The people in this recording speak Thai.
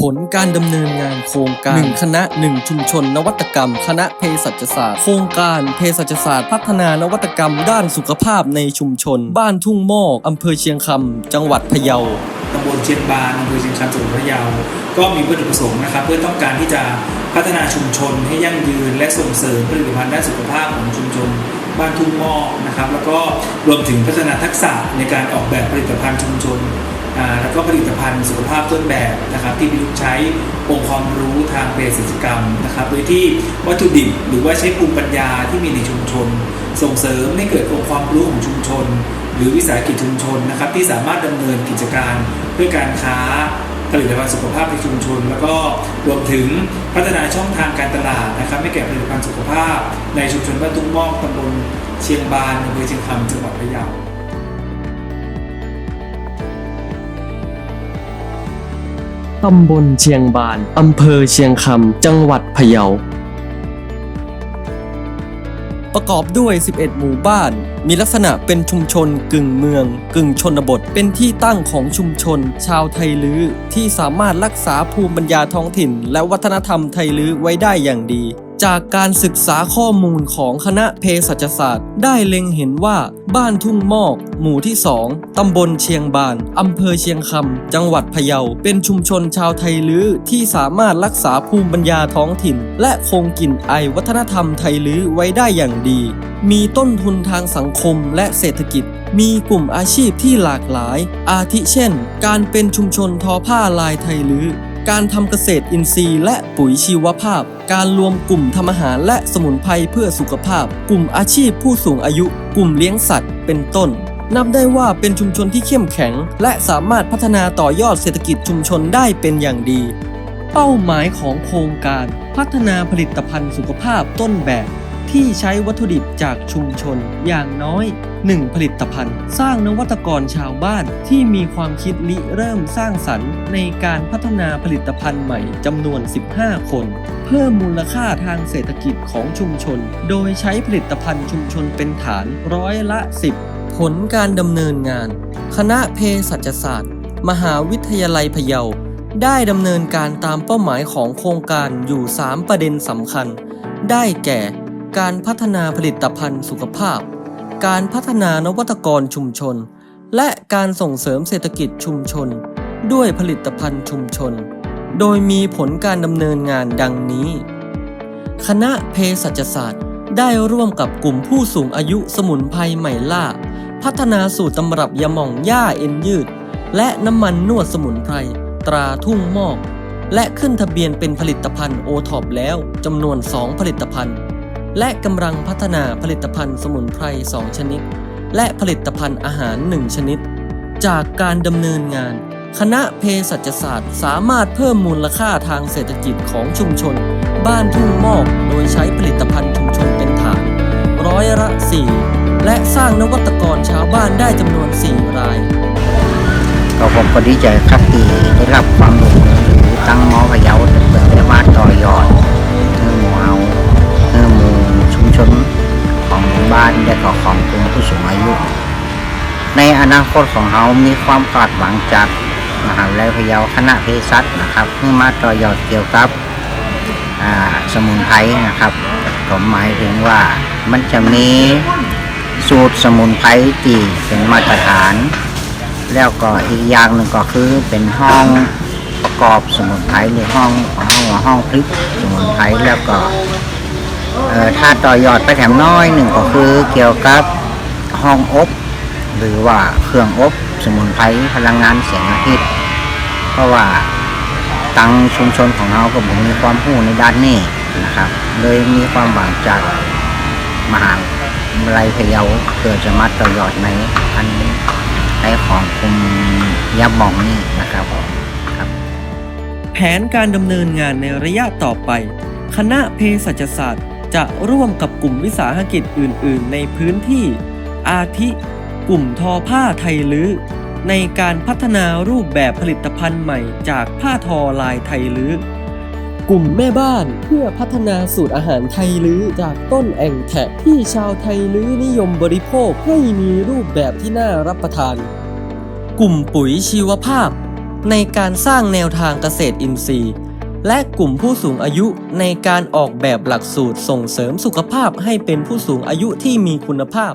ผลการดำเนินงานโครงการ 1 คณะ 1 ชุมชน นวัตกรรม คณะเภสัชศาสตร์ โครงการเภสัชศาสตร์ พัฒนานวัตกรรม ด้านสุขภาพในชุมชน บ้านทุ่งมอกอำเภอเชียงคำจังหวัดพะเยาตำบลเชียงบานอำเภอเชียงคำจังหวัดพะเยา ก็มีวัตถุประสงค์นะครับ เพื่อต้องการที่จะพัฒนาชุมชนให้ยั่งยืน และส่งเสริมผลิตภัณฑ์ด้านสุขภาพของชุมชนบ้านทุ่งมอกนะครับ แล้วก็รวมถึงพัฒนาทักษะในการออกแบบผลิตภัณฑ์ชุมชนอ่า แล้วก็ผลิตภัณฑ์สุขภาพต้นแบบนะครับที่ประยุกต์ใช้องค์ความรู้ทางเภสัชกรรมนะครับโดยที่วัตถุดิบหรือว่าใช้ภูมิปัญญาที่มีในชุมชน ส่งเสริมให้เกิดองค์ความรู้ของชุมชน หรือวิสาหกิจชุมชนนะครับที่สามารถดำเนินกิจการเพื่อการค้าผลิตภัณฑ์สุขภาพในชุมชน แล้วก็รวมถึงพัฒนาช่องทางการตลาดนะครับให้แก่ผลิตภัณฑ์สุขภาพ ในชุมชนบ้านตุ้งมอกตำบลเชียงบานอำเภอเชียงคำจังหวัดพะเยา ตำบลเชียงบาน อำเภอเชียงคำ จังหวัดพะเยา ประกอบด้วย 11 หมู่บ้าน มีลักษณะเป็นชุมชนกึ่งเมือง กึ่งชนบท เป็นที่ตั้งของชุมชน ชาวไทยลื้อที่สามารถรักษาภูมิปัญญาท้องถิ่น และวัฒนธรรมไทยลื้อไว้ได้อย่างดี จากการศึกษาข้อมูลของคณะเภสัชศาสตร์ ได้เล็งเห็นว่าบ้านทุ่งมอก หมู่ที่ 2 ตำบลเชียงบาน อำเภอเชียงคำ จังหวัดพะเยา เป็นชุมชนชาวไทยลื้อที่สามารถรักษาภูมิปัญญาท้องถิ่น และคงกลิ่นไอวัฒนธรรมไทยลื้อไว้ได้อย่างดี มีต้นทุนทางสังคมและเศรษฐกิจมีกลุ่มอาชีพที่หลากหลาย อาทิเช่น การเป็นชุมชนทอผ้าลายไทยลื้อ การทำเกษตรอินทรีย์และปุ๋ยชีวภาพ การรวมกลุ่มทำอาหารและสมุนไพรเพื่อสุขภาพ กลุ่มอาชีพผู้สูงอายุ กลุ่มเลี้ยงสัตว์ เป็นต้น นับได้ว่าเป็นชุมชนที่เข้มแข็ง และสามารถพัฒนาต่อยอดเศรษฐกิจชุมชนได้เป็นอย่างดี เป้าหมายของโครงการ พัฒนาผลิตภัณฑ์สุขภาพต้นแบบ ที่ใช้วัตถุดิบจากชุมชนอย่างน้อย 1 ผลิตภัณฑ์ สร้างนวัตกรชาวบ้านที่มีความคิดริเริ่มสร้างสรรค์ในการพัฒนาผลิตภัณฑ์ใหม่จำนวน 15 คน เพิ่มมูลค่าทางเศรษฐกิจของชุมชน โดยใช้ผลิตภัณฑ์ชุมชนเป็นฐานร้อยละ 10 ผลการดำเนินงาน คณะเภสัชศาสตร์ มหาวิทยาลัยพะเยา ได้ดำเนินการตามเป้าหมายของโครงการอยู่ 3 ประเด็นสำคัญ ได้แก่ การพัฒนาผลิตภัณฑ์สุขภาพ การพัฒนานวัตกรชุมชน และการส่งเสริมเศรษฐกิจชุมชน ด้วยผลิตภัณฑ์ชุมชน โดยมีผลการดำเนินงานดังนี้ คณะเภสัชศาสตร์ ได้ร่วมกับกลุ่มผู้สูงอายุสมุนไพรใหม่ล่า พัฒนาสูตรตำรับยาหม่องหญ้าเอ็นยืด และน้ำมันนวดสมุนไพร ตราทุ่งมอก และขึ้นทะเบียนเป็นผลิตภัณฑ์โอท็อปแล้วจำนวน 2 ผลิตภัณฑ์ และกำลังพัฒนาผลิตภัณฑ์สมุนไพร 2 ชนิด และผลิตภัณฑ์อาหาร 1 ชนิด จากการดำเนินงาน คณะเภสัชศาสตร์ สามารถเพิ่มมูลค่าทางเศรษฐกิจของชุมชน บ้านทุ่งมอกโดยใช้ผลิตภัณฑ์ชุมชนเป็นฐาน ร้อยละ 4 และสร้างนวัตกรชาวบ้านได้จำนวน 4 รายก็ผมก็ดีใจครับที่ได้รับความร่วมมือหรือตั้งมอพยาวเปิดสามาต่อยอด ในอนาคตของเขามีความคาดหวังจากมหาวิทยาลัยพะเยาคณะเภสัชนะครับเพื่อมาต่อยอดเกี่ยวกับสมุนไพรนะครับ ผมหมายถึงว่ามันจะมีสูตรสมุนไพรที่เป็นมาตรฐาน แล้วก็อีกอย่างหนึ่งก็คือเป็นห้องประกอบสมุนไพรหรือห้องห้องห้องพลิกสมุนไพรแล้วก็ถ้าต่อยอดไปแถมน้อยหนึ่งก็คือเกี่ยวกับห้องอบ หรือว่าเครื่องอบสมุนไพรพลังงานแสงอาทิตย์ เพราะว่าตังชุมชนของเราก็ผมมีความรู้ในด้านนี้นะครับ เลยมีความหวังจากมหาวิทยาลัยพะเยาเพื่อจะมาต่อยอดในอันในของกลุ่มยับมองนี่นะครับผมครับ แผนการดำเนินงานในระยะต่อไป คณะเภสัชศาสตร์จะร่วมกับกลุ่มวิสาหกิจอื่น ๆ ในพื้นที่ อาทิ กลุ่มทอผ้าไทยลื้อในการพัฒนารูปแบบผลิตภัณฑ์ใหม่จากผ้าทอลายไทยลื้อกลุ่มแม่บ้านเพื่อพัฒนาสูตรอาหารไทยลื้อจากต้นแองแทะที่ชาวไทยลื้อนิยมบริโภคให้มีรูปแบบที่น่ารับประทาน กลุ่มปุ๋ยชีวภาพ ในการสร้างแนวทางเกษตรอินทรีย์ และกลุ่มผู้สูงอายุในการออกแบบหลักสูตรส่งเสริมสุขภาพให้เป็นผู้สูงอายุที่มีคุณภาพ